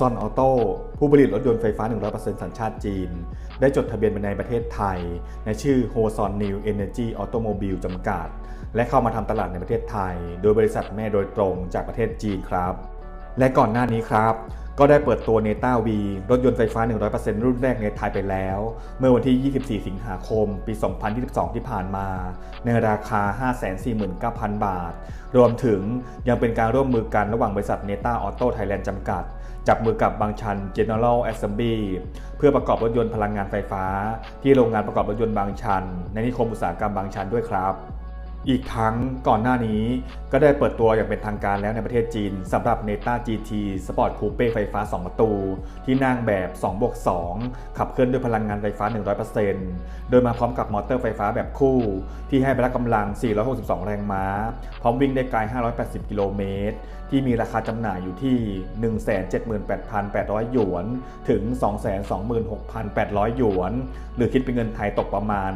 ซอนออโต้ผู้ผลิตรถยนต์ไฟฟ้า 100%สัญชาติจีน ได้จดทะเบียนเป็นในประเทศไทย ในชื่อ h o s o n New Energy Automobile จำกัด และเข้ามาทำตลาดในประเทศไทย โดยบริษัทแม่โดยตรงจากประเทศจีนครับ และก่อนหน้านี้ครับก็ได้เปิดตัว Neta V รถยนต์ไฟฟ้า 100%รุ่นแรกในไทยไปแล้ว เมื่อวันที่ 24 สิงหาคม ปี 2022 ที่ผ่านมา ในราคา 549,000 บาท รวมถึงยังเป็นการร่วมมือกันระหว่างบริษัท Neta Auto Thailand จำกัด จับมือกับบางชัน General Assembly เพื่อประกอบรถยนต์พลังงานไฟฟ้า ที่โรงงานประกอบรถยนต์บางชัน ในนิคมอุตสาหกรรมบางชันด้วยครับ อีกทั้งก่อนหน้านี้ก็ได้เปิดตัวอย่างเป็นทางการแล้วในประเทศจีนสำหรับ Neta GT Sport Coupe ไฟฟ้า 2 ประตู ที่นั่งแบบ2บวก2ขับเคลื่อนด้วยพลังงานไฟฟ้า 100%โดยมาพร้อมกับมอเตอร์ไฟฟ้าแบบคู่ ที่ให้พละกำลัง 462 แรงม้า พร้อมวิ่งได้ไกล 580 กิโลเมตร ที่มีราคาจำหน่ายอยู่ที่ 178,800 หยวน ถึง 226,800 หยวน หรือคิดเป็นเงินไทยตกประมาณ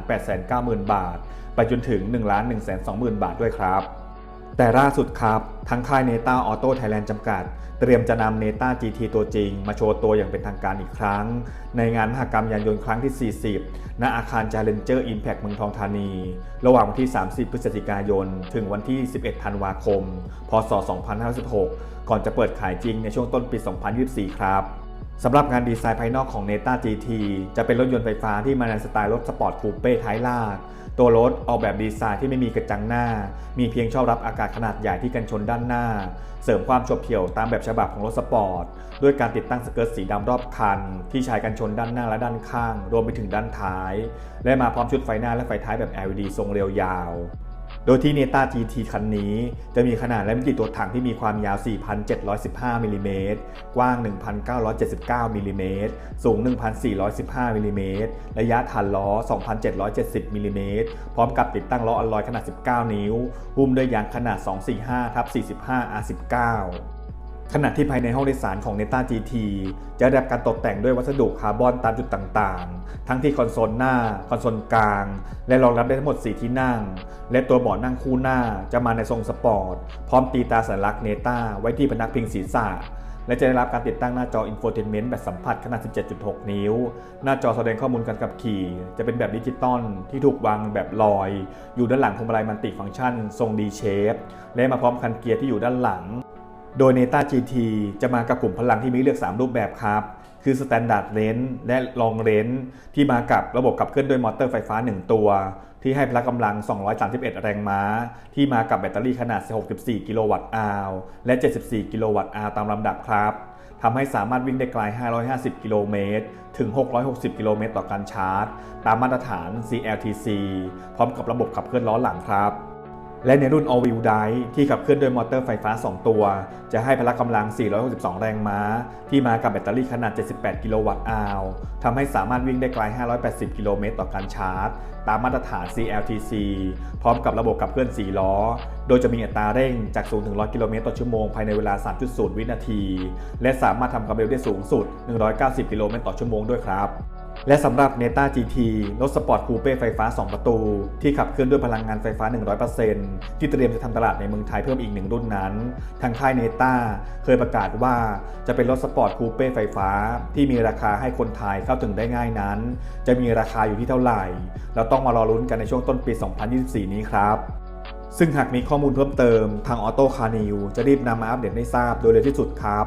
890,000 บาท ไปจนถึง 1 1 2 0 0 0 0 บาทด้วยครับ แต่ล่าสุดครับทั้งค่าย Neta Auto Thailand จำกัด เตรียมจะนำ Neta GT ตัวจริง มาโชว์ตัวอย่างเป็นทางการอีกครั้ง ในงานมหกรรมยานยนต์ครั้งที่ 40 ณ อาคาร Challenger Impact เมืองทองธานี ระหว่างวันที่ 30 พฤศจิกายน ถึงวันที่ 11 ธันวาคม พศ 2516 ก่อนจะเปิดขายจริงในช่วงต้นปี 2024 ครับ สำหรับงานดีไซน์ภายนอกของ Neta GT จะเป็นรถยนต์ไฟฟ้าที่มาในสไตล์รถสปอร์ตคูเป้ท้ายลาก ตัวรถออกแบบดีไซน์ที่ไม่มีกระจังหน้า มีเพียงช่องรับอากาศขนาดใหญ่ที่กันชนด้านหน้า เสริมความโฉบเฉี่ยวตามแบบฉบับของรถสปอร์ต ด้วยการติดตั้งสเกิร์ตสีดำรอบคัน ที่ใช้กันชนด้านหน้าและด้านข้าง รวมไปถึงด้านท้าย และมาพร้อมชุดไฟหน้าและไฟท้ายแบบ LED ทรงเรียวยาว โดยที่เนต้า GT คันนี้ จะมีขนาดและมิติตัวถังที่มีความยาว 4,715มิลลิเมตรกว้าง 1,979มิลลิเมตรสูง 1,415มิลลิเมตรระยะฐานล้อ 2,770มิลลิเมตรพร้อมกับติดตั้งล้ออลลอยขนาด 19 นิ้วหุ้มด้วยยางขนาด 245ทับ45 R19 ขณะที่ภายในห้องโดยสารของ Neta GT จะได้รับการตกแต่งด้วยวัสดุคาร์บอนตามจุดต่างๆ ทั้งที่คอนโซลหน้า คอนโซลกลาง และรองรับได้ทั้งหมด 4 ที่นั่ง และตัวเบาะนั่งคู่หน้าจะมาในทรงสปอร์ต พร้อมตีตาสัญลักษณ์ Neta ไว้ที่พนักพิงศีรษะ และจะได้รับการติดตั้งหน้าจอ Infotainment แบบสัมผัสขนาด 17.6 นิ้ว หน้าจอแสดงข้อมูลการขับขี่ จะเป็นแบบดิจิตอลที่ถูกวางแบบลอย อยู่ด้านหลังพวงมาลัยมัลติฟังก์ชัน ทรง D shape และมาพร้อมคันเกียร์ที่อยู่ด้านหลัง โดย Neta GT จะมากับกลุ่มพลังที่มีเลือก 3 รูปแบบครับ คือ Standard Range และ Long Range ที่มากับระบบขับเคลื่อนด้วยมอเตอร์ไฟฟ้า 1 ตัว ที่ให้พละกำลัง 231 แรงม้า ที่มากับแบตเตอรี่ขนาด 64 กิโลวัตต์อาวและ 74 กิโลวัตต์อาวตามลำดับครับทำให้สามารถวิ่งได้ไกล 550 กิโลเมตร ถึง 660 กิโลเมตรต่อการชาร์จ ตามมาตรฐาน CLTC พร้อมกับระบบขับเคลื่อนล้อหลังครับ และในรุ่น All Wheel Drive ที่ขับเคลื่อนด้วยมอเตอร์ไฟฟ้า 2 ตัว จะให้พละกำลัง 462 แรงม้า ที่มากับแบตเตอรี่ขนาด 78 กิโลวัตต์อาวทำให้สามารถวิ่งได้ไกล 580 กิโลเมตรต่อการชาร์จ ตามมาตรฐาน CLTC พร้อมกับระบบขับเคลื่อน 4 ล้อ โดยจะมีอัตราเร่งจาก 0 ถึง 100 กิโลเมตรต่อชั่วโมงภายในเวลา 3.0 วินาที และสามารถทำความเร็วได้สูงสุด 190 กิโลเมตรต่อชั่วโมงด้วยครับ และสำหรับ Neta GT รถสปอร์ตคูเป้ไฟฟ้า 2 ประตู ที่ขับเคลื่อนด้วยพลังงานไฟฟ้า 100%ที่เตรียมจะทำตลาดในเมืองไทยเพิ่มอีกหนึ่งรุ่นนั้น ทางค่าย Neta เคยประกาศว่าจะเป็นรถสปอร์ตคูเป้ไฟฟ้า ที่มีราคาให้คนไทยเข้าถึงได้ง่ายนั้น จะมีราคาอยู่ที่เท่าไหร่ เราต้องมารอลุ้นกันในช่วงต้นปี 2024 นี้ครับซึ่งหากมีข้อมูลเพิ่มเติมทางออโต้คานิวจะรีบนำมาอัปเดตให้ทราบโดยเร็วที่สุดครับ